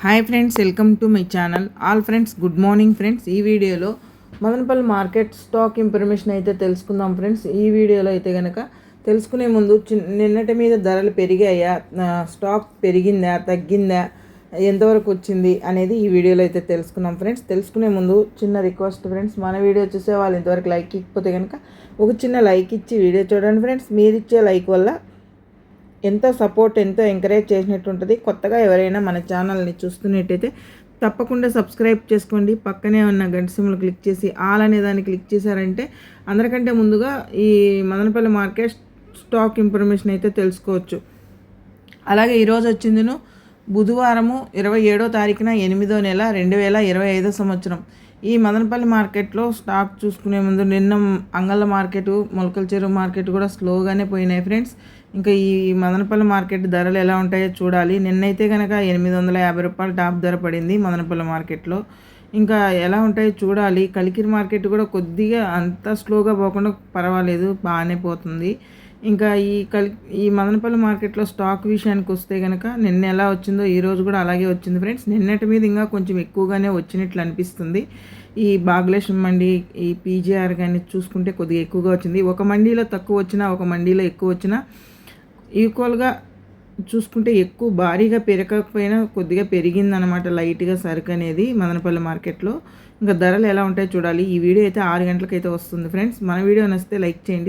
Hi friends welcome to my channel all friends good morning friends ఈ వీడియోలో Madanapalle market stock information అయితే తెలుసుకుందాం friends ఈ వీడియోలో అయితే కనుక తెలుసుకునే ముందు చిన్న నిన్నటి మీద ధరలు పెరిగాయా? స్టాక్ పెరిగిందా? తగ్గిందా? ఎంతవరకు వచ్చింది? అనేది ఈ వీడియోలో అయితే తెలుసుకున్నాం ఫ్రెండ్స్ తెలుసుకునే ముందు చిన్న రిక్వెస్ట్ ఫ్రెండ్స్ మన వీడియో చూసే వాళ్ళు ఇంతవరకు లైక్ ఇకపోతే కనుక ఒక చిన్న లైక్ ఇచ్చి వీడియో చూడండి ఫ్రెండ్స్ మీరు ఇచ్చే లైక్ వల్ల ఎంత సపోర్ట్ ఎంత ఎంకరేజ్ చేసినట్టు ఉంటుంది కొత్తగా ఎవరైనా మన ఛానల్ని చూస్తున్నట్టయితే తప్పకుండా సబ్స్క్రైబ్ చేసుకోండి. పక్కనే ఉన్న గంట సిమ్లు క్లిక్ చేసి ఆల్ అనే దాన్ని క్లిక్ చేశారంటే అందరికంటే ముందుగా ఈ మదనపల్లి మార్కెట్ స్టాక్ ఇన్ఫర్మేషన్ అయితే తెలుసుకోవచ్చు. అలాగే ఈరోజు వచ్చిందిను బుధవారము ఇరవై ఏడో తారీఖున ఎనిమిదో నెల రెండు వేల ఇరవై ఐదో సంవత్సరం. ఈ మదనపల్లి మార్కెట్లో స్టాక్ చూసుకునే ముందు నిన్న అంగళ్ళ మార్కెట్ మొలకల చెరువు మార్కెట్ కూడా స్లోగానే పోయినాయి ఫ్రెండ్స్. ఇంకా ఈ మదనపల్లి మార్కెట్ ధరలు ఎలా ఉంటాయో చూడాలి. నిన్నైతే కనుక ఎనిమిది వందల యాభై రూపాయలు టాప్ ధర పడింది మదనపల్లి మార్కెట్లో. ఇంకా ఎలా ఉంటాయో చూడాలి. కలికిరి మార్కెట్ కూడా కొద్దిగా అంత స్లోగా పోకుండా పర్వాలేదు బాగానే పోతుంది. ఇంకా ఈ కల్ ఈ మదనపల్లి మార్కెట్లో స్టాక్ విషయానికి వస్తే కనుక నిన్న ఎలా వచ్చిందో ఈ రోజు కూడా అలాగే వచ్చింది ఫ్రెండ్స్. నిన్నటి మీద ఇంకా కొంచెం ఎక్కువగానే వచ్చినట్లు అనిపిస్తుంది. ఈ బాగ్లేశం మండి ఈ పీజీఆర్ కానీ చూసుకుంటే కొద్దిగా ఎక్కువగా వచ్చింది. ఒక మండీలో తక్కువ వచ్చినా ఒక మండీలో ఎక్కువ వచ్చినా ఈక్వల్గా చూసుకుంటే ఎక్కువ భారీగా పెరగకపోయినా కొద్దిగా పెరిగిందనమాట లైట్గా సరుకు అనేది మదనపల్లి మార్కెట్లో. ఇంకా ధరలు ఎలా ఉంటాయో చూడాలి. ఈ వీడియో అయితే ఆరు గంటలకైతే వస్తుంది ఫ్రెండ్స్. మన వీడియో నచ్చితే లైక్ చేయండి.